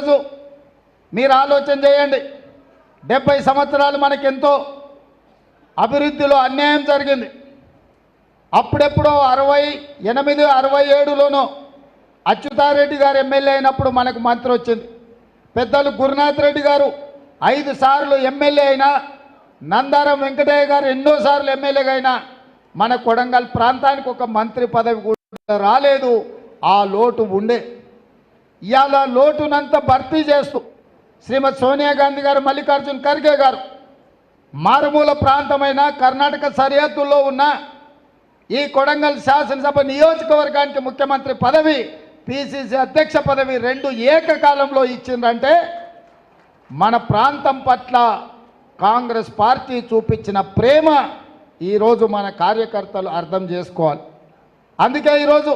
రోజు మీరు ఆలోచన చేయండి. డెబ్బై సంవత్సరాలు మనకెంతో అభివృద్ధిలో అన్యాయం జరిగింది. అప్పుడెప్పుడో అరవై ఎనిమిది అరవై ఏడులోనో అచ్యుతారెడ్డి గారు ఎమ్మెల్యే అయినప్పుడు మనకు మంత్రి వచ్చింది. పెద్దలు గురునాథ్ రెడ్డి గారు ఐదు సార్లు ఎమ్మెల్యే అయినా నందారం వెంకటయ్య గారు ఎన్నోసార్లు ఎమ్మెల్యేగా అయినా మన కొడంగల్ ప్రాంతానికి ఒక మంత్రి పదవి కూడా రాలేదు. ఆ లోటు ఉండే. ఇవాళ లోటునంతా భర్తీ చేస్తూ శ్రీమతి సోనియా గాంధీ గారు మల్లికార్జున్ ఖర్గే గారు మారుమూల ప్రాంతమైన కర్ణాటక సరిహద్దుల్లో ఉన్న ఈ కొడంగల్ శాసనసభ నియోజకవర్గానికి ముఖ్యమంత్రి పదవి పిసిసి అధ్యక్ష పదవి రెండు ఏకకాలంలో ఇచ్చిందంటే మన ప్రాంతం పట్ల కాంగ్రెస్ పార్టీ చూపించిన ప్రేమ ఈరోజు మన కార్యకర్తలు అర్థం చేసుకోవాలి. అందుకే ఈరోజు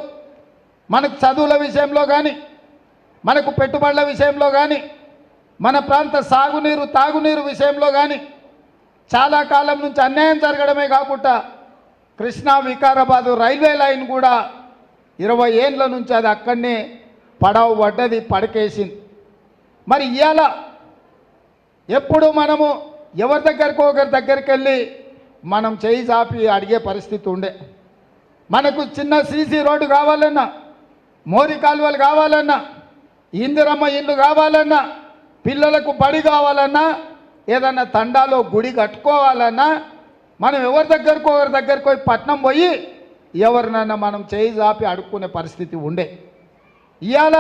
మనకు చదువుల విషయంలో కానీ మనకు పెట్టుబడుల విషయంలో కానీ మన ప్రాంత సాగునీరు తాగునీరు విషయంలో కానీ చాలా కాలం నుంచి అన్యాయం జరగడమే కాకుండా కృష్ణా వికారాబాదు రైల్వే లైన్ కూడా ఇరవై ఏండ్ల నుంచి అది అక్కడనే పడవ పడ్డది పడకేసింది. మరి ఇవాళ ఎప్పుడు మనము ఎవరి దగ్గరకు ఒకరి దగ్గరికి వెళ్ళి మనం చేయి చాపి అడిగే పరిస్థితి ఉండే. మనకు చిన్న సీసీ రోడ్డు కావాలన్నా మోరి కాలువలు కావాలన్నా ఇందిరమ్మ ఇల్లు కావాలన్నా పిల్లలకు బడి కావాలన్నా ఏదన్నా తండాలో గుడి కట్టుకోవాలన్నా మనం ఎవరి దగ్గరకు ఎవరి దగ్గరకు పోయి పట్నం పోయి ఎవరినన్నా మనం చేయి జాపి అడుక్కునే పరిస్థితి ఉండే. ఇవాళ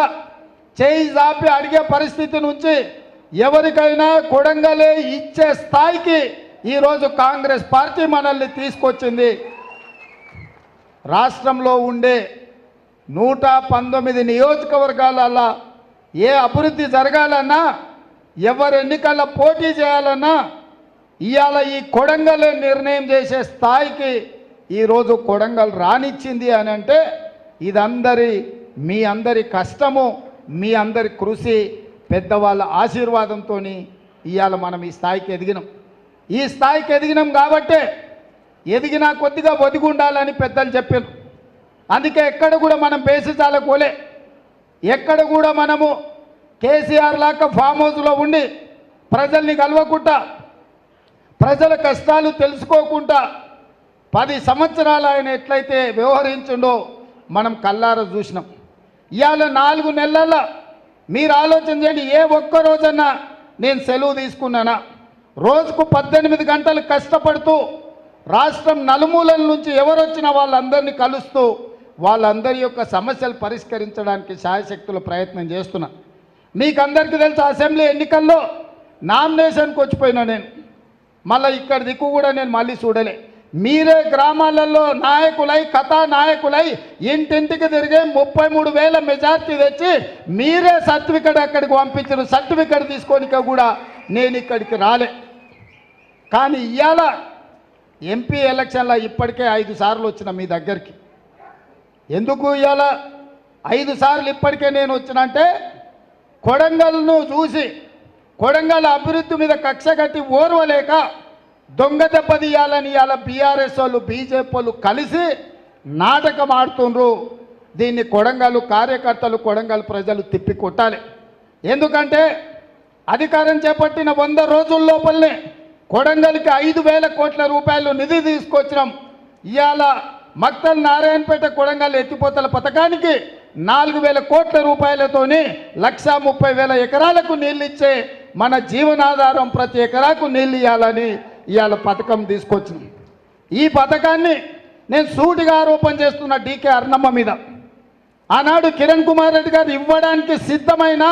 చేయి చాపి అడిగే పరిస్థితి నుంచి ఎవరికైనా కొడంగలే ఇచ్చే స్థాయికి ఈరోజు కాంగ్రెస్ పార్టీ మనల్ని తీసుకొచ్చింది. రాష్ట్రంలో ఉండే నూట పంతొమ్మిది నియోజకవర్గాలలో ఏ అభివృద్ధి జరగాలన్నా ఎవరు ఎన్నికల్లో పోటీ చేయాలన్నా ఇవాళ ఈ కొడంగల్ నిర్ణయం చేసే స్థాయికి ఈరోజు కొడంగల్ రానిచ్చింది అని అంటే ఇదందరి మీ అందరి కష్టము మీ అందరి కృషి పెద్దవాళ్ళ ఆశీర్వాదంతో ఇవాళ మనం ఈ స్థాయికి ఎదిగినాం. ఈ స్థాయికి ఎదిగినాం కాబట్టే ఎదిగినా కొద్దిగా వదిగి ఉండాలని పెద్దలు చెప్పారు అందుకే ఎక్కడ కూడా మనం బేసిసాల కోలే ఎక్కడ కూడా మనము కేసీఆర్ లాగా ఫామ్ హౌస్లో ఉండి ప్రజల్ని కలవకుండా ప్రజల కష్టాలు తెలుసుకోకుండా పది సంవత్సరాలు ఆయన ఎట్లయితే వ్యవహరించిండో మనం కల్లార చూసినాం. ఇవాళ నాలుగు నెలల మీరు ఆలోచన చేయండి ఏ ఒక్క రోజన్నా నేను సెలవు తీసుకున్నానా? రోజుకు పద్దెనిమిది గంటలు కష్టపడుతూ రాష్ట్రం నలుమూలల నుంచి ఎవరొచ్చినా వాళ్ళందరినీ కలుస్తూ వాళ్ళందరి యొక్క సమస్యలు పరిష్కరించడానికి సాయశక్తులు ప్రయత్నం చేస్తున్నా. మీకందరికీ తెలుసు అసెంబ్లీ ఎన్నికల్లో నామినేషన్కి వచ్చిపోయినా నేను. మళ్ళీ ఇక్కడ దిక్కు కూడా నేను మళ్ళీ చూడలే. మీరే గ్రామాలలో నాయకులై కథా నాయకులై ఇంటింటికి తిరిగి ముప్పై మూడు వేల మెజార్టీ తెచ్చి మీరే సర్టిఫికెట్ అక్కడికి పంపించిన సర్టిఫికెట్ తీసుకోనిక కూడా నేను ఇక్కడికి రాలే. కానీ ఇవాళ ఎంపీ ఎలక్షన్లో ఇప్పటికే ఐదు సార్లు వచ్చిన మీ దగ్గరికి. ఎందుకు ఇవాళ ఐదు సార్లు ఇప్పటికే నేను వచ్చినంటే కొడంగల్ను చూసి కొడంగల్ అభివృద్ధి మీద కక్ష కట్టి ఓర్వలేక దొంగ దెబ్బ తీయాలని ఇవాళ బీఆర్ఎస్ వాళ్ళు బీజేపీ వాళ్ళు కలిసి నాటకం ఆడుతుండ్రు. దీన్ని కొడంగల్ కార్యకర్తలు కొడంగల్ ప్రజలు తిప్పి కొట్టాలి ఎందుకంటే అధికారం చేపట్టిన వంద రోజుల లోపలనే కొడంగల్కి ఐదు వేల కోట్ల రూపాయలు నిధి తీసుకొచ్చినాం. ఇవాళ మక్తల్ నారాయణపేట కొడంగల్ ఎత్తిపోతల పథకానికి నాలుగు వేల కోట్ల రూపాయలతోని లక్ష ముప్పై వేల ఎకరాలకు నీళ్ళు ఇచ్చే మన జీవనాధారం ప్రతి ఎకరాకు నీళ్ళు ఇవ్వాలని ఇవాళ పథకం తీసుకొచ్చింది ఈ పథకాన్ని నేను సూటిగా ఆరోపణ చేస్తున్న డీకే అర్ణమ్మ మీద. ఆనాడు కిరణ్ కుమార్ రెడ్డి గారు ఇవ్వడానికి సిద్ధమైన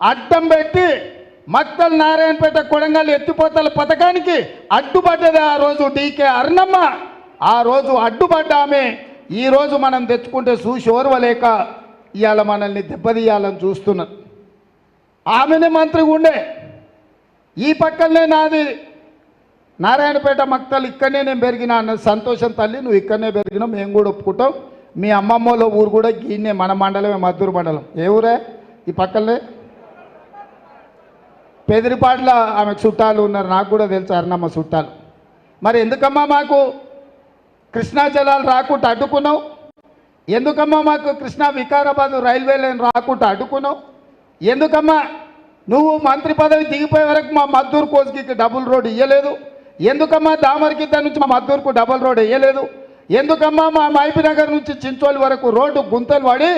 అడ్డం పెట్టి మక్తల్ నారాయణపేట కొడంగల్ ఎత్తిపోతల పథకానికి అడ్డుపడ్డది ఆ రోజు డీకే అర్ణమ్మ. ఆ రోజు అడ్డుపడ్డ ఆమె ఈ రోజు మనం తెచ్చుకుంటే చూసి ఓర్వలేక ఇవాళ మనల్ని దెబ్బతీయాలని చూస్తున్నారు. ఆమెనే మంత్రి ఉండే ఈ పక్కనే నాది. నారాయణపేట మక్తలు ఇక్కడనే నేను పెరిగినా అన్న సంతోషం తల్లి నువ్వు ఇక్కడనే పెరిగినావు మేము కూడా ఒప్పుకుంటాం. మీ అమ్మమ్మలో ఊరు కూడా గీనే మన మండలమే మద్దూరు మండలం. ఏ ఊరే? ఈ పక్కనే? పెదిరిపాట్ల ఆమె చుట్టాలు ఉన్నారు నాకు కూడా తెలుసు అన్నమ్మ చుట్టాలు. మరి ఎందుకమ్మా మాకు? కృష్ణా జలాలు రాకుండా అడ్డుకున్నావు? ఎందుకమ్మా మాకు కృష్ణా వికారాబాద్ రైల్వే లైన్ రాకుండా అడ్డుకున్నావు? ఎందుకమ్మా నువ్వు మంత్రి పదవి దిగిపోయే వరకు మా మద్దూరు కోసుకి డబుల్ రోడ్ ఇయ్యలేదు? ఎందుకమ్మా దామరగిద్ద నుంచి మా మద్దూరుకు డబుల్ రోడ్ వేయలేదు ఎందుకమ్మా మా మైపి నగర్ నుంచి చించోలి వరకు రోడ్డు గుంతలు పడి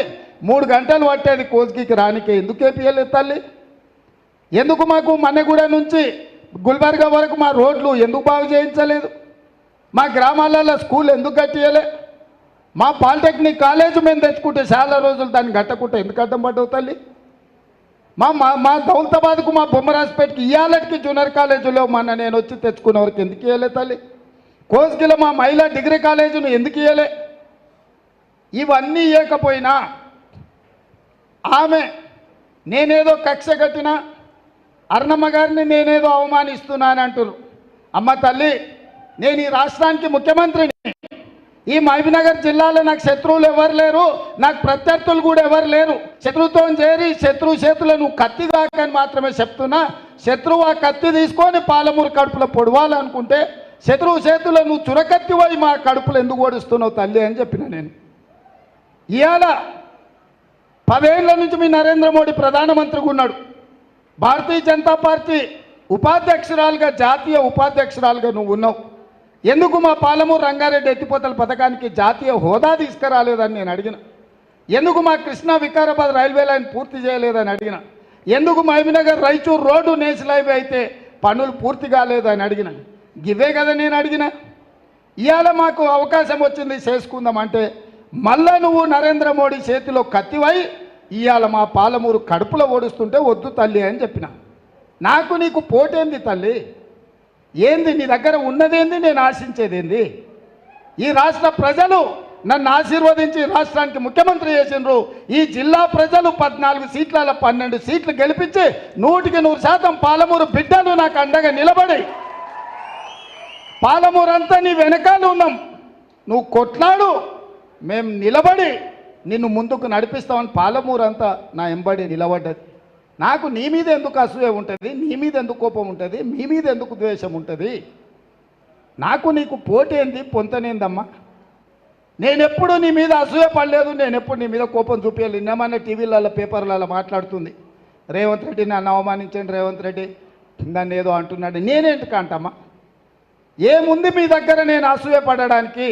మూడు గంటలు పట్టేది కోసుకి రానికే ఎందుకు ఏపీయలేదు తల్లి? ఎందుకు మాకు మన్నెగూడ నుంచి గుల్బర్గా వరకు మా రోడ్లు ఎందుకు బాగు చేయించలేదు? మా గ్రామాలలో స్కూల్ ఎందుకు కట్టియలే మా పాలిటెక్నిక్ కాలేజ్ మేము తెచ్చుకుంటే చాలా రోజులు దాన్ని కట్టకుంటే ఎందుకు అర్థం పడ్డవు తల్లి? మా మా మా దౌలతాబాద్కు మా బొమ్మరాజపేటకి ఇయాలకి జూనియర్ కాలేజీలో మన నేను వచ్చి తెచ్చుకున్న వరకు ఎందుకు ఇవ్వలే తల్లి? కోసుకిలో మా మహిళా డిగ్రీ కాలేజీని ఎందుకు ఇవ్వలే ఇవన్నీ ఇవ్వకపోయినా ఆమె నేనేదో కక్ష కట్టినా అర్ణమ్మ గారిని నేనేదో అవమానిస్తున్నాను అంటున్నారు అమ్మ తల్లి నేను ఈ రాష్ట్రానికి ముఖ్యమంత్రిని. ఈ మహబీనగర్ జిల్లాలో నాకు శత్రువులు ఎవరు లేరు నాకు ప్రత్యర్థులు కూడా ఎవరు లేరు. శత్రుత్వం చేరి శత్రువు చేతులను నువ్వు కత్తి దాకని మాత్రమే చెప్తున్నా. శత్రువు ఆ కత్తి తీసుకొని పాలమూరు కడుపులో పొడవాలనుకుంటే శత్రువు చేతులను నువ్వు చురకత్తి పోయి మా కడుపులు ఎందుకు ఓడిస్తున్నావు తల్లి అని చెప్పిన నేను. ఇవాళ పదేళ్ళ నుంచి మీ నరేంద్ర మోడీ ప్రధానమంత్రిగా ఉన్నాడు. భారతీయ జనతా పార్టీ ఉపాధ్యక్షురాలుగా జాతీయ ఉపాధ్యక్షురాలుగా నువ్వు ఉన్నావు. ఎందుకు మా పాలమూరు రంగారెడ్డి ఎత్తిపోతల పథకానికి జాతీయ హోదా తీసుకురాలేదని నేను అడిగిన. ఎందుకు మా కృష్ణా వికారాబాద్ రైల్వే లైన్ పూర్తి చేయలేదని అడిగిన. ఎందుకు Mahabubnagar Raichur road national highway అయితే పనులు పూర్తి కాలేదని అడిగిన. ఇవే కదా నేను అడిగిన. ఇవాళ మాకు అవకాశం వచ్చింది చేసుకుందాం అంటే మళ్ళా నువ్వు నరేంద్ర మోడీ చేతిలో కత్తివై ఇవాళ మా పాలమూరు కడుపులో ఓడుస్తుంటే వద్దు తల్లి అని చెప్పిన. నాకు నీకు పోటేంది తల్లి? ఏంది నీ దగ్గర ఉన్నదేంది? నేను ఆశించేదేంది? ఈ రాష్ట్ర ప్రజలు నన్ను ఆశీర్వదించి రాష్ట్రానికి ముఖ్యమంత్రి చేసిండ్రు. ఈ జిల్లా ప్రజలు పద్నాలుగు సీట్ల పన్నెండు సీట్లు గెలిపించి నూటికి నూరు శాతం పాలమూరు బిడ్డలు నాకు అండగా నిలబడి పాలమూరు అంతా నీ వెనకాల ఉన్నాం. నువ్వు కొట్లాడు మేము నిలబడి నిన్ను ముందుకు నడిపిస్తామని పాలమూరు అంతా నా ఎంబడి నిలబడ్డది. నాకు నీ మీద ఎందుకు అసూయ ఉంటుంది? నీ మీద ఎందుకు కోపం ఉంటుంది? మీ మీద ఎందుకు ద్వేషం ఉంటుంది? నాకు నీకు పోటీ ఏంది? పొంతనేందమ్మా? నేనెప్పుడు నీ మీద అసూయ పడలేదు నేను ఎప్పుడు నీ మీద కోపం చూపించాలి నిన్నమన్న టీవీలలో పేపర్లలో మాట్లాడుతుంది. రేవంత్ రెడ్డి నన్ను అవమానించండి రేవంత్ రెడ్డి. నన్ను ఏదో అంటున్నాడు. నేనేంటి అంటమ్మా? ఏముంది మీ దగ్గర నేను అసూయ పడడానికి?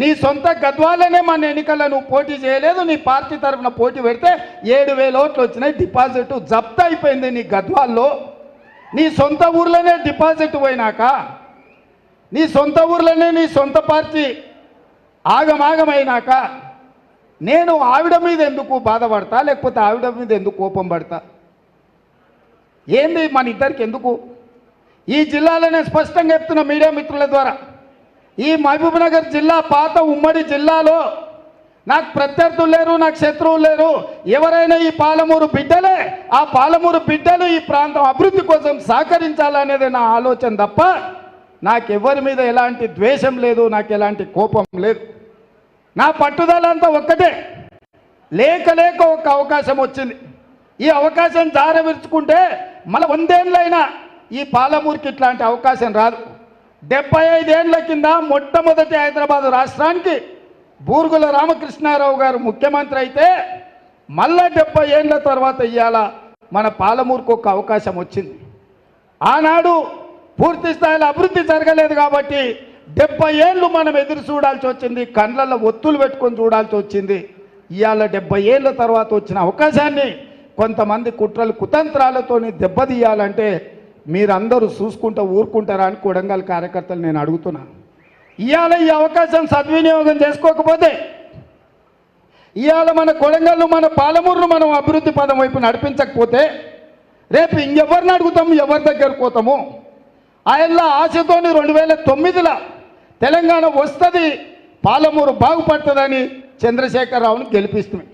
నీ సొంత గద్వాలనే మన ఎన్నికల్లో నువ్వు పోటీ చేయలేదు నీ పార్టీ తరఫున పోటీ పెడితే ఏడు వేల ఓట్లు వచ్చినాయి డిపాజిట్ జప్త అయిపోయింది నీ గద్వాల్లో. నీ సొంత ఊర్లోనే డిపాజిట్ పోయినాక నీ సొంత ఊర్లోనే నీ సొంత పార్టీ ఆగమాగమైనాక నేను ఆవిడ మీద ఎందుకు బాధపడతా లేకపోతే ఆవిడ మీద ఎందుకు కోపం పడతా? ఏంది మన ఇద్దరికి ఎందుకు? ఈ జిల్లాలో నేను స్పష్టంగా చెప్తున్నా మీడియా మిత్రుల ద్వారా ఈ మహబూబ్నగర్ జిల్లా పాత ఉమ్మడి జిల్లాలో నాకు ప్రత్యర్థులు లేరు నాకు శత్రువులు లేరు. ఎవరైనా ఈ పాలమూరు బిడ్డలే ఆ పాలమూరు బిడ్డలు ఈ ప్రాంతం అభివృద్ధి కోసం సహకరించాలనేది నా ఆలోచన తప్ప నాకెవరి మీద ఎలాంటి ద్వేషం లేదు నాకు ఎలాంటి కోపం లేదు. నా పట్టుదల అంతా ఒక్కటే. లేక లేక ఒక అవకాశం వచ్చింది. ఈ అవకాశం జారవిరుచుకుంటే మళ్ళీ వందేళ్ళైనా ఈ పాలమూరుకి ఇట్లాంటి అవకాశం రాదు. డెబ్బై ఐదేళ్ళ కింద మొట్టమొదటి హైదరాబాద్ రాష్ట్రానికి బూరుగుల రామకృష్ణారావు గారు ముఖ్యమంత్రి అయితే మళ్ళా డెబ్బై ఏళ్ళ తర్వాత ఇవాళ మన పాలమూరుకు ఒక అవకాశం వచ్చింది. ఆనాడు పూర్తి స్థాయిలో అభివృద్ధి జరగలేదు కాబట్టి డెబ్బై ఏళ్ళు మనం ఎదురు చూడాల్సి వచ్చింది కండ్లలో ఒత్తులు పెట్టుకొని చూడాల్సి వచ్చింది. ఇవాళ డెబ్బై ఏళ్ళ తర్వాత వచ్చిన అవకాశాన్ని కొంతమంది కుట్రలు కుతంత్రాలతోని దెబ్బతీయాలంటే మీరందరూ చూసుకుంటూ ఊరుకుంటారా అని కొడంగల్ కార్యకర్తలు నేను అడుగుతున్నా ఇవాళ ఈ అవకాశం సద్వినియోగం చేసుకోకపోతే ఇవాళ మన కొడంగల్ను మన పాలమూరును మనం అభివృద్ధి పదం వైపు నడిపించకపోతే రేపు ఇంకెవరిని అడుగుతాము ఎవరి దగ్గరకు పోతాము? ఆయన ఆశతోని రెండు వేల తొమ్మిదిలో తెలంగాణ వస్తుంది పాలమూరు బాగుపడుతుందని చంద్రశేఖరరావును గెలిపిస్తుంది.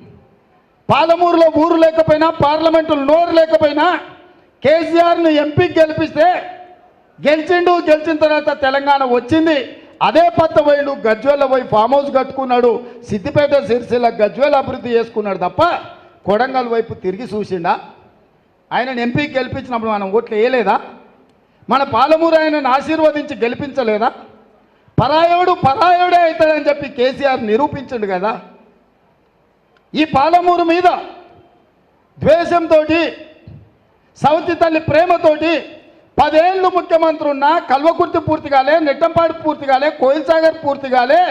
పాలమూరులో ఊరు లేకపోయినా పార్లమెంటులో నోరు లేకపోయినా కేసీఆర్ను ఎంపీకి గెలిపిస్తే గెలిచిండు గెలిచిన తర్వాత తెలంగాణ వచ్చింది. అదే పత్త పోయిండు గజ్వేల పోయి ఫామ్ హౌస్ కట్టుకున్నాడు. సిద్దిపేట సిరిసిల్ల గజ్వేల అభివృద్ధి చేసుకున్నాడు తప్ప కొడంగల్ వైపు తిరిగి చూసిండా? ఆయనను ఎంపీకి గెలిపించినప్పుడు మనం ఓట్లు వేయలేదా? మన పాలమూరు ఆయనను ఆశీర్వదించి గెలిపించలేదా? పరాయోడు పరాయోడే అవుతాడని చెప్పి కేసీఆర్ నిరూపించండు కదా? ఈ పాలమూరు మీద ద్వేషంతో సవతి తల్లి ప్రేమతోటి పదేళ్ళు ముఖ్యమంత్రి ఉన్నా కల్వకుర్తి పూర్తి కాలే నెట్టంపాడు పూర్తి కాలే కోయిల్సాగర్ పూర్తి కాలే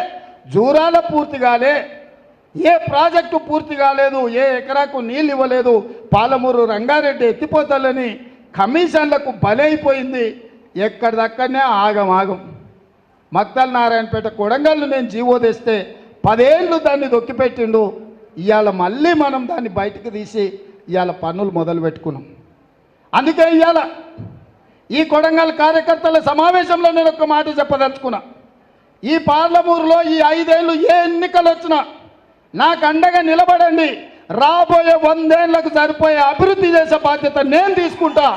జూరాల పూర్తి కాలే ఏ ప్రాజెక్టు పూర్తి కాలేదు ఏ ఎకరాకు నీళ్ళు ఇవ్వలేదు పాలమూరు రంగారెడ్డి ఎత్తిపోతలని కమిషన్లకు బలైపోయింది. ఎక్కడిదక్కడనే ఆగం ఆగం మక్తల్ నారాయణపేట కొడంగల్ను నేను జీవో తెస్తే పదేళ్ళు దాన్ని దొక్కిపెట్టిండు. ఇవాళ మళ్ళీ మనం దాన్ని బయటకు తీసి ఇవాళ పన్నులు మొదలు పెట్టుకున్నాం అందుకే ఇవాళ ఈ కొడంగల్ కార్యకర్తల సమావేశంలో నేను ఒక మాట చెప్పదలుచుకున్నా. ఈ పార్లమూరులో ఈ ఐదేళ్ళు ఏ ఎన్నికలు వచ్చినా నాకు అండగా నిలబడండి. రాబోయే వందేళ్ళకు సరిపోయే అభివృద్ధి చేసే బాధ్యత నేను తీసుకుంటా.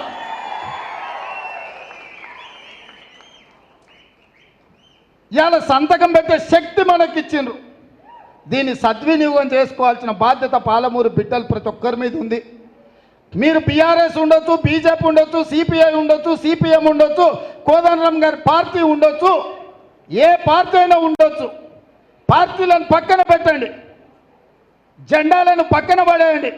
ఇవాళ సంతకం పెట్టే శక్తి మనకి ఇచ్చిండ్రు దీన్ని సద్వినియోగం చేసుకోవాల్సిన బాధ్యత పాలమూరు బిడ్డలు ప్రతి ఒక్కరి మీద ఉంది. మీరు బీఆర్ఎస్ ఉండొచ్చు బీజేపీ ఉండొచ్చు సిపిఐ ఉండొచ్చు సిపిఎం ఉండొచ్చు కోదండరాం గారి పార్టీ ఉండొచ్చు ఏ పార్టీ అయినా ఉండొచ్చు. పార్టీలను పక్కన పెట్టండి. జెండాలను పక్కన పడేయండి.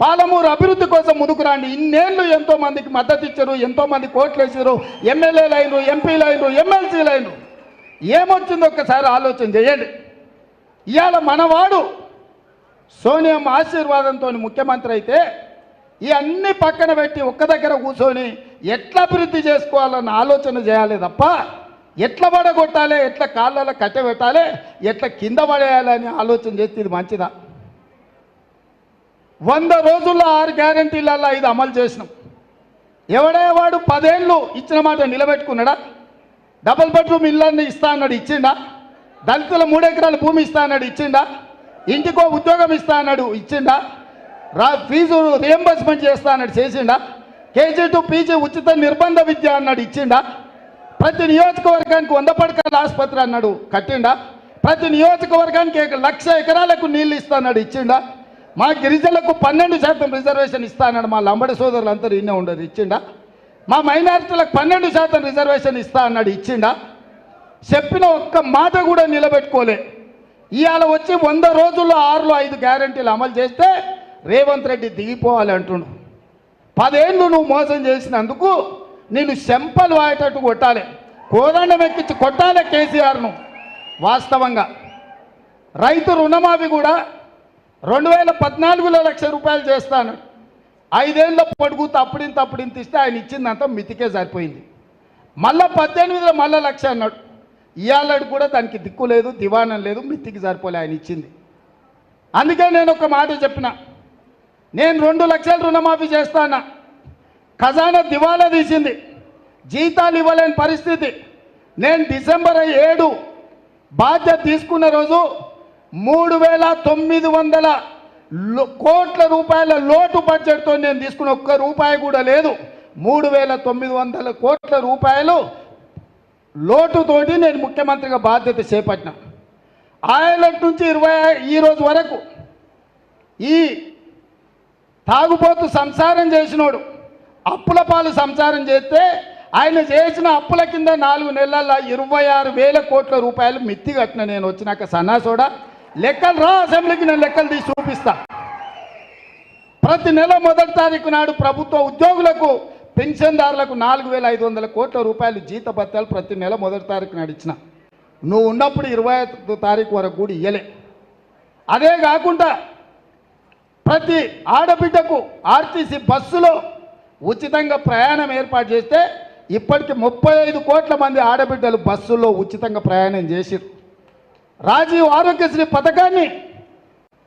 పాలమూరు అభివృద్ధి కోసం ముందుకు రండి. ఇన్నేళ్ళు ఎంతో మందికి మద్దతు ఇచ్చారు ఎంతో మంది కోట్లు వేసారు. ఎమ్మెల్యేలు అయినరు ఎంపీలు అయినరు ఎమ్మెల్సీలు అయినరు ఏమొచ్చిందో ఒక్కసారి ఆలోచన చేయండి. ఇవాళ మనవాడు సోనియం ఆశీర్వాదంతో ముఖ్యమంత్రి అయితే ఈ అన్ని పక్కన పెట్టి ఒక్క దగ్గర కూర్చొని ఎట్లా అభివృద్ధి చేసుకోవాలన్న ఆలోచన చేయాలి తప్ప ఎట్లా పడగొట్టాలి ఎట్లా కాళ్ళలో కట్టబెట్టాలి ఎట్లా కింద పడేయాలని ఆలోచన చేస్తే ఇది మంచిదా? వంద రోజుల్లో ఆరు గ్యారంటీలలో ఇది అమలు చేసినాం. ఎవడే వాడు పదేళ్ళు ఇచ్చిన మాట నిలబెట్టుకున్నాడా? డబుల్ బెడ్రూమ్ ఇళ్ళని ఇస్తా అన్నాడు ఇచ్చిండా? దళితుల మూడెకరాల భూమి ఇస్తా అన్నాడు ఇచ్చిండా? ఇంటికో ఉద్యోగం ఇస్తా అన్నాడు ఇచ్చిండా? రా ఫీజు రియంబర్స్మెంట్ చేస్తా అన్నాడు చేసిండా? కేజీ టు పీజీ ఉచిత నిర్బంధ విద్య అన్నాడు ఇచ్చిండా? ప్రతి నియోజకవర్గానికి వంద పడకల ఆసుపత్రి అన్నాడు కట్టిండా? ప్రతి నియోజకవర్గానికి లక్ష ఎకరాలకు నీళ్ళు ఇస్తా అన్నాడు ఇచ్చిండా? మా గిరిజనులకు పన్నెండు శాతం రిజర్వేషన్ ఇస్తా అన్నాడు మా లంబడి సోదరులు అందరూ ఇన్నే ఉండదు ఇచ్చిండా? మా మైనారిటీలకు పన్నెండు శాతం రిజర్వేషన్ ఇస్తా అన్నాడు ఇచ్చిండా? చెప్పిన ఒక్క మాట కూడా నిలబెట్టుకోలే. ఇవాళ వచ్చి వంద రోజుల్లో ఆరులో ఐదు గ్యారంటీలు అమలు చేస్తే రేవంత్ రెడ్డి దిగిపోవాలి అంటుండు పదేళ్ళు నువ్వు మోసం చేసినందుకు నేను చెంపలు వాయేటట్టు కొట్టాలి. కోదండం ఎక్కించి కొట్టాలి కేసీఆర్ను. వాస్తవంగా రైతు రుణమాఫీ కూడా రెండు వేల పద్నాలుగులో లక్ష రూపాయలు చేస్తాను. ఐదేళ్ళ పొడుగుతూ అప్పుడింత అప్పుడింత ఇస్తే ఆయన ఇచ్చిందంతా మితికే సరిపోయింది. మళ్ళా పద్దెనిమిదిలో మళ్ళా లక్ష అన్నాడు. ఇవాళడు కూడా దానికి దిక్కు లేదు దివానం లేదు మితికి సరిపోలే ఆయన ఇచ్చింది. అందుకే నేను ఒక మాట చెప్పిన. నేను రెండు లక్షల రుణమాఫీ చేస్తానా. ఖజానా దివాలా తీసింది. జీతాలు ఇవ్వలేని పరిస్థితి. నేను డిసెంబర్ ఏడు బాధ్యత తీసుకున్న రోజు మూడు వేల తొమ్మిది వందల కోట్ల రూపాయల లోటు బడ్జెట్తో నేను తీసుకున్న ఒక్క రూపాయి కూడా లేదు. మూడు వేల తొమ్మిది వందల కోట్ల రూపాయలు లోటుతోటి నేను ముఖ్యమంత్రిగా బాధ్యత చేపట్టిన. ఆయనటి నుంచి ఇరవై ఈరోజు వరకు ఈ తాగుబోతు సంసారం చేసినోడు. అప్పుల పాలు సంసారం చేస్తే ఆయన చేసిన అప్పుల కింద నాలుగు నెలల ఇరవై ఆరు వేల కోట్ల రూపాయలు మిత్తి కట్టిన నేను వచ్చినాక సన్నాసోడా లెక్కలు రా అసెంబ్లీకి నేను లెక్కలు తీసి చూపిస్తా. ప్రతి నెల మొదటి తారీఖు నాడు ప్రభుత్వ ఉద్యోగులకు పెన్షన్దారులకు నాలుగు వేల ఐదు వందల కోట్ల రూపాయలు జీత భత్యాలు ప్రతి నెల మొదటి తారీఖు నాడు ఇచ్చిన. నువ్వు ఉన్నప్పుడు ఇరవై తారీఖు వరకు కూడా ఇయ్యలే. అదే కాకుండా ప్రతి ఆడబిడ్డకు ఆర్టీసీ బస్సులో ఉచితంగా ప్రయాణం ఏర్పాటు చేస్తే ఇప్పటికి ముప్పై ఐదు కోట్ల మంది ఆడబిడ్డలు బస్సుల్లో ఉచితంగా ప్రయాణం చేసిరు రాజీవ్ ఆరోగ్యశ్రీ పథకాన్ని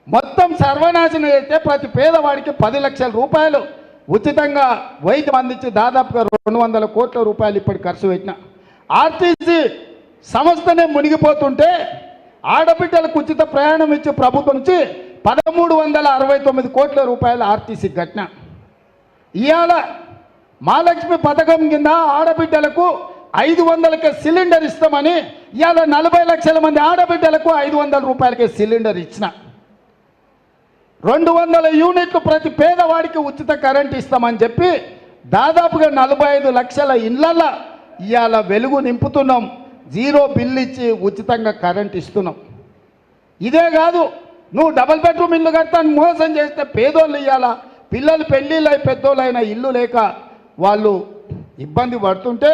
మొత్తం సర్వనాశనం చేస్తే ప్రతి పేదవాడికి పది లక్షల రూపాయలు ఉచితంగా వైద్యం అందించి దాదాపుగా రెండు వందల కోట్ల రూపాయలు ఇప్పటి ఖర్చు పెట్టిన. ఆర్టీసీ సంస్థనే మునిగిపోతుంటే ఆడబిడ్డలకు ఉచిత ప్రయాణం ఇచ్చే ప్రభుత్వం నుంచి పదమూడు వందల అరవై తొమ్మిది కోట్ల రూపాయల ఆర్టీసీ ఘటన. ఇవాళ మహాలక్ష్మి పథకం కింద ఆడబిడ్డలకు ఐదు వందలకే సిలిండర్ ఇస్తామని ఇవాళ నలభై లక్షల మంది ఆడబిడ్డలకు ఐదు వందల రూపాయలకే సిలిండర్ ఇచ్చిన. రెండు వందల యూనిట్లు ప్రతి పేదవాడికి ఉచిత కరెంట్ ఇస్తామని చెప్పి దాదాపుగా నలభై ఐదు లక్షల ఇళ్ళల్లో ఇవాళ వెలుగు నింపుతున్నాం. జీరో బిల్ ఇచ్చి ఉచితంగా కరెంట్ ఇస్తున్నాం. ఇదే కాదు నువ్వు డబల్ బెడ్రూమ్ ఇల్లు కడతాను మోసం చేస్తే పేదోళ్ళు ఇవ్వాలా పిల్లలు పెళ్ళిళ్ళై పెద్దోళ్ళైన ఇల్లు లేక వాళ్ళు ఇబ్బంది పడుతుంటే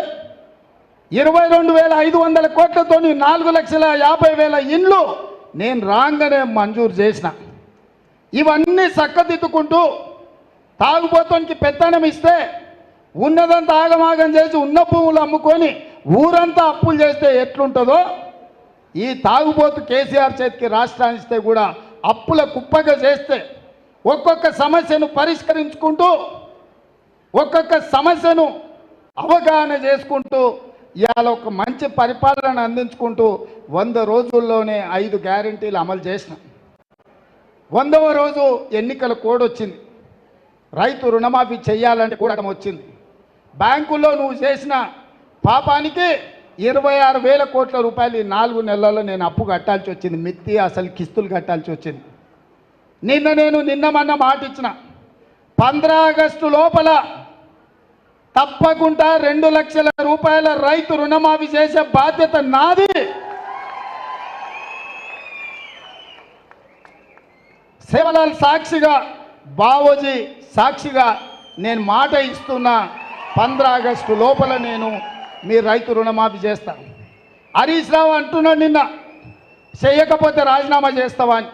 ఇరవై రెండు వేల ఐదు వందల కోట్లతోని నాలుగు లక్షల యాభై వేల ఇండ్లు నేను రాగానే మంజూరు చేసిన. ఇవన్నీ చక్కదిద్దుకుంటూ తాగుబోతానికి పెత్తనం ఇస్తే ఉన్నదంతా ఆగమాగం చేసి ఉన్న భూములు అమ్ముకొని ఊరంతా అప్పులు చేస్తే ఎట్లుంటుందో ఈ తాగుబోతు కేసీఆర్ చేతికి రాష్ట్రాన్ని ఇస్తే కూడా అప్పుల కుప్పగా చేస్తే ఒక్కొక్క సమస్యను పరిష్కరించుకుంటూ ఒక్కొక్క సమస్యను అవగాహన చేసుకుంటూ ఇవాళ ఒక మంచి పరిపాలన అందించుకుంటూ వంద రోజుల్లోనే ఐదు గ్యారంటీలు అమలు చేసిన. వందవ రోజు ఎన్నికల కోడ్ వచ్చింది. రైతు రుణమాఫీ చేయాలంటే కూడా వచ్చింది. బ్యాంకుల్లో నువ్వు చేసిన పాపానికి ఇరవై ఆరు వేల కోట్ల రూపాయలు ఈ నాలుగు నెలల్లో నేను అప్పు కట్టాల్సి వచ్చింది. మిత్తి అసలు కిస్తులు కట్టాల్సి వచ్చింది. నిన్న నేను నిన్న మొన్న మాట ఇచ్చిన. పంద్రా ఆగస్టు లోపల తప్పకుండా రెండు లక్షల రూపాయల రైతు రుణమాఫీ చేసే బాధ్యత నాది. సేవలాల్ సాక్షిగా బావోజీ సాక్షిగా నేను మాట ఇస్తున్నా పంద్ర ఆగస్టు లోపల నేను మీ రైతు రుణమాఫీ చేస్తాను హరీష్ రావు అంటున్నాడు నిన్న చేయకపోతే రాజీనామా చేస్తావా అని.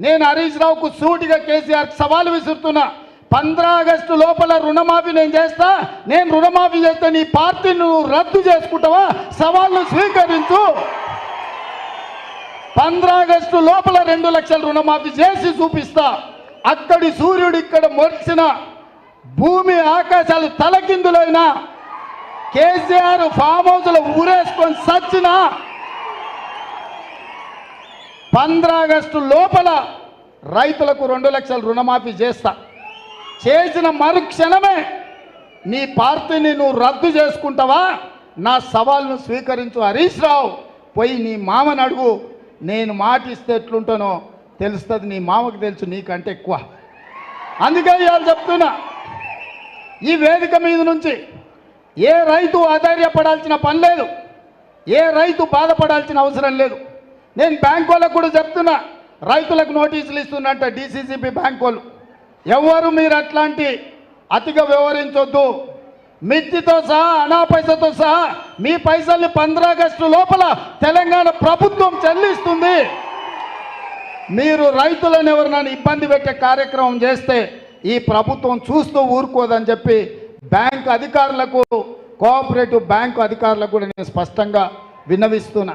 నేను హరీష్ రావుకు సూటిగా కేసీఆర్ సవాలు విసురుతున్నా. పంద్రా ఆగస్టు లోపల రుణమాఫీ నేను చేస్తా నేను రుణమాఫీ చేస్తే నీ పార్టీని నువ్వు రద్దు చేసుకుంటావా? సవాళ్ళు స్వీకరించు. పంద్రాగస్టు లోపల రెండు లక్షల రుణమాఫీ చేసి చూపిస్తా. అక్కడి సూర్యుడు ఇక్కడ మొరిచిన భూమి ఆకాశాలు తలకిందులైనా కేసీఆర్ ఫామ్ హౌస్లో ఊరేసుకొని సచ్చినా పంద్ర ఆగస్టు లోపల రైతులకు రెండు లక్షల రుణమాఫీ చేస్తా. చేసిన మరుక్షణమే నీ పార్టీని నువ్వు రద్దు చేసుకుంటావా? నా సవాల్ను స్వీకరించు హరీష్ రావు. పోయి నీ మామని అడుగు. నేను మాట ఇస్తే ఎట్లుంటానో తెలుస్తుంది. నీ మామకు తెలుసు నీకంటే ఎక్కువ. అందుకే ఇవాళ చెప్తున్నా. ఈ వేదిక మీద నుంచి ఏ రైతు ఆధైర్యపడాల్సిన పని లేదు. ఏ రైతు బాధపడాల్సిన అవసరం లేదు. నేను బ్యాంక్ వాళ్ళకు కూడా చెప్తున్నా రైతులకు నోటీసులు ఇస్తున్నట్ట డీసీసీబీ బ్యాంక్ వాళ్ళు. ఎవరు మీరు అట్లాంటి అతిగా వ్యవహరించొద్దు. మిత్తితో సహా అనా పైసతో సహా మీ పైసల్ని పంద్రాగస్టు లోపల తెలంగాణ ప్రభుత్వం చెల్లిస్తుంది. మీరు రైతులను ఎవరినైనా ఇబ్బంది పెట్టే కార్యక్రమం చేస్తే ఈ ప్రభుత్వం చూస్తూ ఊరుకోదని చెప్పి బ్యాంక్ అధికారులకు కోఆపరేటివ్ బ్యాంకు అధికారులకు కూడా నేను స్పష్టంగా విన్నవిస్తున్నా.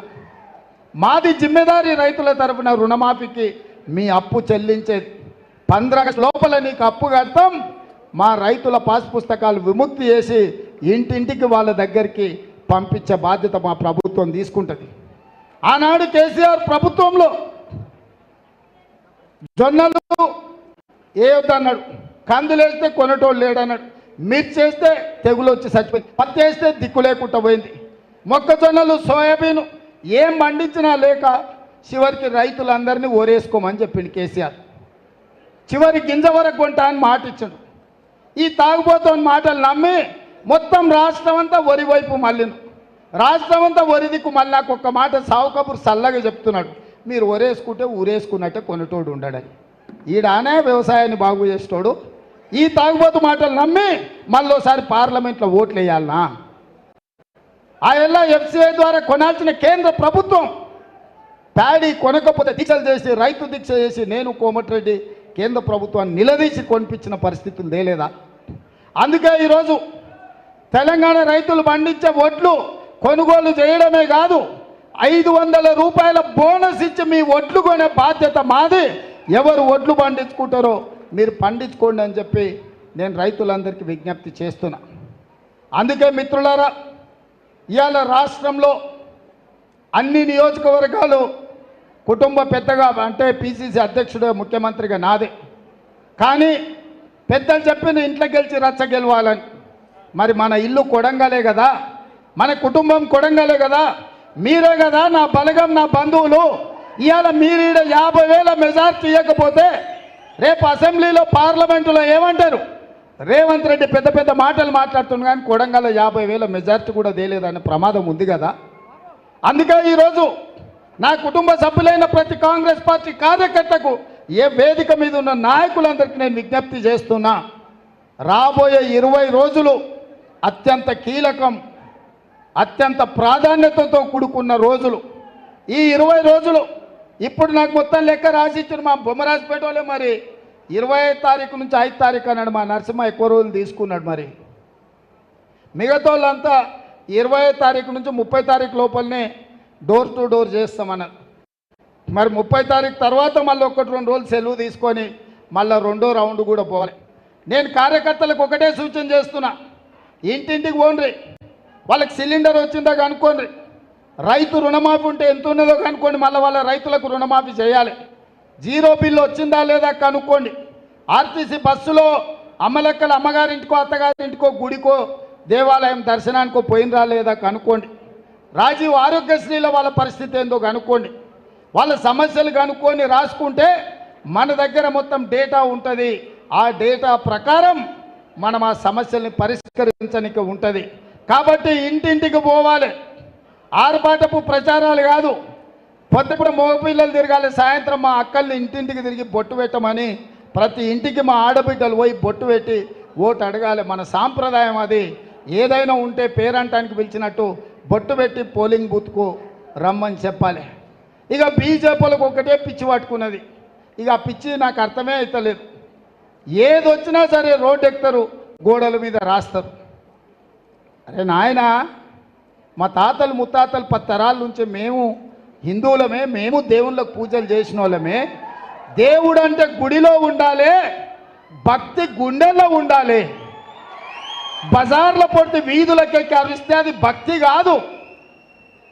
మాది జిమ్మెదారి రైతుల తరఫున రుణమాఫీకి మీ అప్పు చెల్లించేది పంద్ర లోపల నీకు అప్పు కడతాం. మా రైతుల పాస్ పుస్తకాలు విముక్తి చేసి ఇంటింటికి వాళ్ళ దగ్గరికి పంపించే బాధ్యత మా ప్రభుత్వం తీసుకుంటుంది. ఆనాడు కేసీఆర్ ప్రభుత్వంలో జొన్నలు ఏ అన్నాడు కందులేస్తే కొనటోళ్ళు లేడన్నాడు. మీరు చేస్తే తెగులు వచ్చి చచ్చిపోయింది. పత్తి వేస్తే దిక్కు లేకుండా పోయింది. మొక్కజొన్నలు సోయాబీన్ ఏం పండించినా లేక చివరికి రైతులందరినీ ఓరేసుకోమని చెప్పిండు కేసీఆర్. చివరి గింజ వరకు కొంటా అని మాట ఇచ్చాడు. ఈ తాగుబోతోని మాటలు నమ్మి మొత్తం రాష్ట్రం అంతా వరి వైపు మళ్ళీను రాష్ట్రం అంతా వరి దిక్కు మళ్ళీ ఒక్క మాట సావు చల్లగా చెప్తున్నాడు. మీరు ఒరేసుకుంటే ఊరేసుకున్నట్టే కొనేటోడు ఉండడని. ఈడానే వ్యవసాయాన్ని బాగు చేసేటోడు ఈ తాగుబోతు మాటలు నమ్మి మళ్ళీసారి పార్లమెంట్లో ఓట్లు వేయాలనా ఆ ఎలా ఎఫ్సిఐ ద్వారా కొనాల్సిన కేంద్ర ప్రభుత్వం. ప్యాడీ కొనకపోతే దీక్షలు చేసి రైతు దీక్ష చేసి నేను కోమటిరెడ్డి కేంద్ర ప్రభుత్వాన్ని నిలదీసి కొనిపించిన పరిస్థితులు తేలేదా? అందుకే ఈరోజు తెలంగాణ రైతులు పండించే ఒడ్లు కొనుగోలు చేయడమే కాదు ఐదు వందల రూపాయల బోనస్ ఇచ్చి మీ ఒడ్లు కొనే బాధ్యత మాది. ఎవరు ఒడ్లు పండించుకుంటారో మీరు పండించుకోండి అని చెప్పి నేను రైతులందరికీ విజ్ఞప్తి చేస్తున్నా. అందుకే మిత్రులారా ఇవాళ రాష్ట్రంలో అన్ని నియోజకవర్గాలు కుటుంబ పెద్దగా అంటే పిసిసి అధ్యక్షుడు ముఖ్యమంత్రిగా నాదే. కానీ పెద్దలు చెప్పిన ఇంట్లో గెలిచి రచ్చ గెలవాలని. మరి మన ఇల్లు కొడంగలే కదా మన కుటుంబం కొడంగలే కదా మీరే కదా నా బలగం నా బంధువులు. ఇవాళ మీరు ఈడ యాభై వేల మెజార్టీ ఇవ్వకపోతే రేపు అసెంబ్లీలో పార్లమెంటులో ఏమంటారు? రేవంత్ రెడ్డి పెద్ద పెద్ద మాటలు మాట్లాడుతున్నా కానీ కొడంగల్లో యాభై వేల మెజార్టీ కూడా తేలేదనే ప్రమాదం ఉంది కదా. అందుకే ఈరోజు నా కుటుంబ సభ్యులైన ప్రతి కాంగ్రెస్ పార్టీ కార్యకర్తకు ఏ వేదిక మీద ఉన్న నాయకులందరికీ నేను విజ్ఞప్తి చేస్తున్నా. రాబోయే ఇరవై రోజులు అత్యంత కీలకం అత్యంత ప్రాధాన్యతతో కూడుకున్న రోజులు. ఈ ఇరవై రోజులు ఇప్పుడు నాకు మొత్తం లెక్క రాసిచ్చిన మా బొమ్మరాజపేట వాళ్ళే మరి. ఇరవై తారీఖు నుంచి ఐదు తారీఖు అన్నాడు మా నరసింహ ఎక్కువ రోజులు తీసుకున్నాడు మరి. మిగతా వాళ్ళంతా ఇరవై తారీఖు నుంచి ముప్పై తారీఖు లోపలనే డోర్ టు డోర్ చేస్తామన్నారు. మరి ముప్పై తారీఖు తర్వాత మళ్ళీ ఒకటి రెండు రోజులు సెలవు తీసుకొని మళ్ళీ రెండో రౌండ్ కూడా పోవాలి. నేను కార్యకర్తలకు ఒకటే సూచన చేస్తున్నా. ఇంటింటికి పోండి వాళ్ళకి సిలిండర్ వచ్చిందో కనుక్కోండి రైతు రుణమాఫీ ఉంటే ఎంత ఉన్నదో కనుక్కోండి మళ్ళీ వాళ్ళ రైతులకు రుణమాఫీ చేయాలి. జీరో బిల్లు వచ్చిందా లేదా కనుక్కోండి. ఆర్టీసీ బస్సులో అమ్మలెక్కల అమ్మగారింటికో అత్తగారింటికో గుడికో దేవాలయం దర్శనానికో పోయినరా లేదా కనుక్కోండి. రాజీవ్ ఆరోగ్యశ్రీలో వాళ్ళ పరిస్థితి ఏందో కనుక్కోండి. వాళ్ళ సమస్యలు కనుక్కొని రాసుకుంటే మన దగ్గర మొత్తం డేటా ఉంటుంది. ఆ డేటా ప్రకారం మనం ఆ సమస్యల్ని పరిష్కరించడానికి ఉంటుంది. కాబట్టి ఇంటింటికి పోవాలి. ఆరుపాటపు ప్రచారాలు కాదు. పొద్దుపుడు మగపిల్లలు తిరగాలి సాయంత్రం మా అక్కల్ని ఇంటింటికి తిరిగి బొట్టు పెట్టమని ప్రతి ఇంటికి మా ఆడబిడ్డలు పోయి బొట్టు పెట్టి ఓటు అడగాలి. మన సాంప్రదాయం అది. ఏదైనా ఉంటే పేరంటానికి పిలిచినట్టు బొట్టు పెట్టి పోలింగ్ బూత్కు రమ్మని చెప్పాలి. ఇక బీజేపీలకు ఒకటే పిచ్చి పట్టుకున్నది. ఇక ఆ పిచ్చి నాకు అర్థమే అవుతలేదు ఏది వచ్చినా సరే రోడ్డు ఎక్కుతారు గోడల మీద రాస్తారు. అరే నాయనా మా తాతలు ముత్తాతలు పత్తరాల తరాల నుంచి మేము హిందువులమే మేము దేవుళ్ళకు పూజలు చేసిన వాళ్ళమే. దేవుడు అంటే గుడిలో ఉండాలి భక్తి గుండెల్లో ఉండాలి. బజార్ల పొట్టి వీధులకే కరిస్తే అది భక్తి కాదు.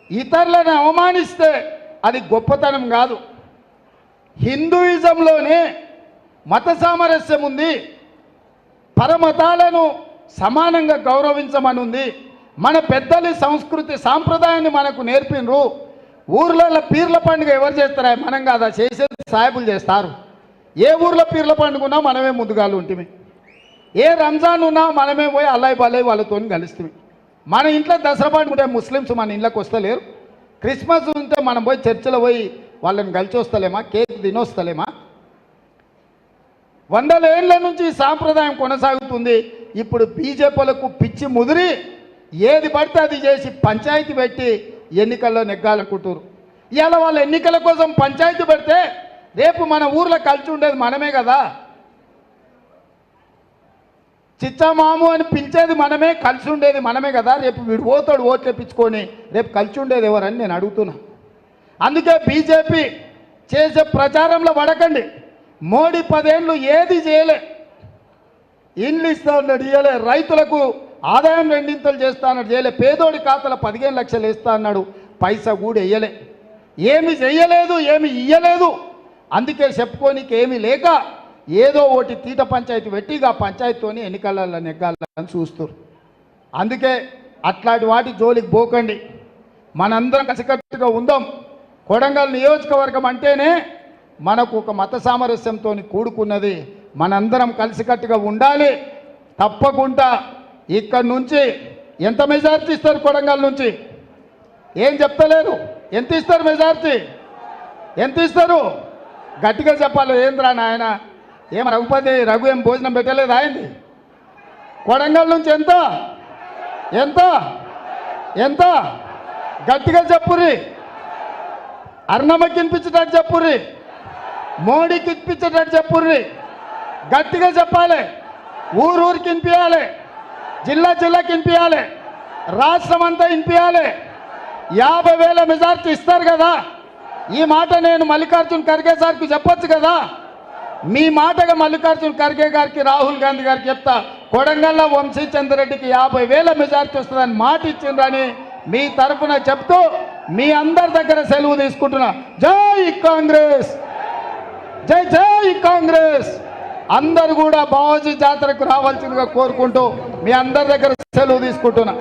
ఇతరులను అవమానిస్తే అది గొప్పతనం కాదు. హిందూయిజంలోనే మత సామరస్యం ఉంది. పరమతాలను సమానంగా గౌరవించమని ఉంది మన పెద్దల సంస్కృతి సాంప్రదాయాన్ని మనకు నేర్పినరు. ఊర్లలో పీర్ల పండుగ ఎవరు చేస్తారా? మనం కాదా? చేసేది సాయబులు చేస్తారు. ఏ ఊర్లో పీర్ల పండుగ ఉన్నా మనమే ముందుగాలు ఉంటుంది ఏ రంజాన్ ఉన్నా మనమే పోయి అల్లాయి బల్లాయి వాళ్ళతో కలుస్తుంది మన ఇంట్లో దసరా పండుగ ఉంటే ముస్లిమ్స్ మన ఇంట్లోకి వస్తలేరు. క్రిస్మస్ ఉంటే మనం పోయి చర్చిలో పోయి వాళ్ళని కలిసి వస్తలేమా? కేక్ తినొస్తలేమా వందల ఏళ్ళ నుంచి ఈ సాంప్రదాయం కొనసాగుతుంది. ఇప్పుడు బీజేపీలకు పిచ్చి ముదిరి ఏది పడితే అది చేసి పంచాయతీ పెట్టి ఎన్నికల్లో నెగ్గాలనుకుంటారు ఇవాళ వాళ్ళ ఎన్నికల కోసం పంచాయతీ పెడితే రేపు మన ఊర్లో కలిసి ఉండేది మనమే కదా. చిచ్చమాము అని పిలిచేది మనమే కలిసి ఉండేది మనమే కదా. రేపు వీడు పోతాడు ఓట్లు తెప్పించుకొని రేపు కలిసి ఉండేది ఎవరని నేను అడుగుతున్నా. అందుకే బీజేపీ చేసే ప్రచారంలో పడకండి. మోడీ పదేళ్ళు ఏది చేయలే. ఇండ్లు ఇస్తా ఉన్నాడు ఇయ్యలే రైతులకు ఆదాయం రెండింతలు చేస్తా అన్నాడు. చేయలే. పేదోడి ఖాతాలో పదిహేను లక్షలు ఇస్తా అన్నాడు. పైసా కూడా ఇయ్యలే ఏమి చెయ్యలేదు ఏమి ఇయ్యలేదు. అందుకే చెప్పుకోనికి ఏమీ లేక ఏదో ఒకటి తీట పంచాయతీ పెట్టి ఇక పంచాయతీతోని ఎన్నికలలో నెగ్గాలని చూస్తారు అందుకే అట్లాంటి వాటి జోలికి పోకండి. మనందరం కలిసికట్టుగా ఉందాం. కొడంగల్ నియోజకవర్గం అంటేనే మనకు ఒక మత సామరస్యంతో కూడుకున్నది. మనందరం కలిసికట్టుగా ఉండాలి. తప్పకుండా ఇక్కడ నుంచి ఎంత మెజార్టీ ఇస్తారు కొడంగల్ నుంచి? ఏం చెప్తలేరు. ఎంత ఇస్తారు మెజార్టీ? ఎంత ఇస్తారు? గట్టిగా చెప్పాలి. ఏంద్రా నాయన? ఏం రఘుపతి రఘు ఏం భోజనం పెట్టలేదు ఆయనది కొడంగల్ నుంచి ఎంత? ఎంత? ఎంత? గట్టిగా చెప్పుర్రి. అర్ణమ్మకి వినిపించేటట్టు చెప్పుర్రి. మోడీకి వినిపించేటట్టు చెప్పుర్రి. గట్టిగా చెప్పాలి. ఊరు ఊరికి వినిపించాలి. జిల్లా జిల్లాకి వినిపించాలి రాష్ట్రం అంతా వినిపించాలి యాభై వేల మెజార్టీ ఇస్తారు కదా. ఈ మాట నేను మల్లికార్జున్ ఖర్గే సార్కి చెప్పొచ్చు కదా. మీ మాటగా మల్లికార్జున్ ఖర్గే గారికి రాహుల్ గాంధీ గారికి చెప్తా కొడంగల్లో వంశీ చంద్రెడ్డికి యాభై వేల మెజార్టీ వస్తుందని మాట ఇచ్చిండ్రని మీ తరఫున చెప్తూ మీ అందరి దగ్గర సెలవు తీసుకుంటున్నా. జై కాంగ్రెస్! జై జై కాంగ్రెస్! అందరు కూడా బావాజీ జాతరకు రావాల్సిందిగా కోరుకుంటూ మీ అందరి దగ్గర సెలవు తీసుకుంటున్నా.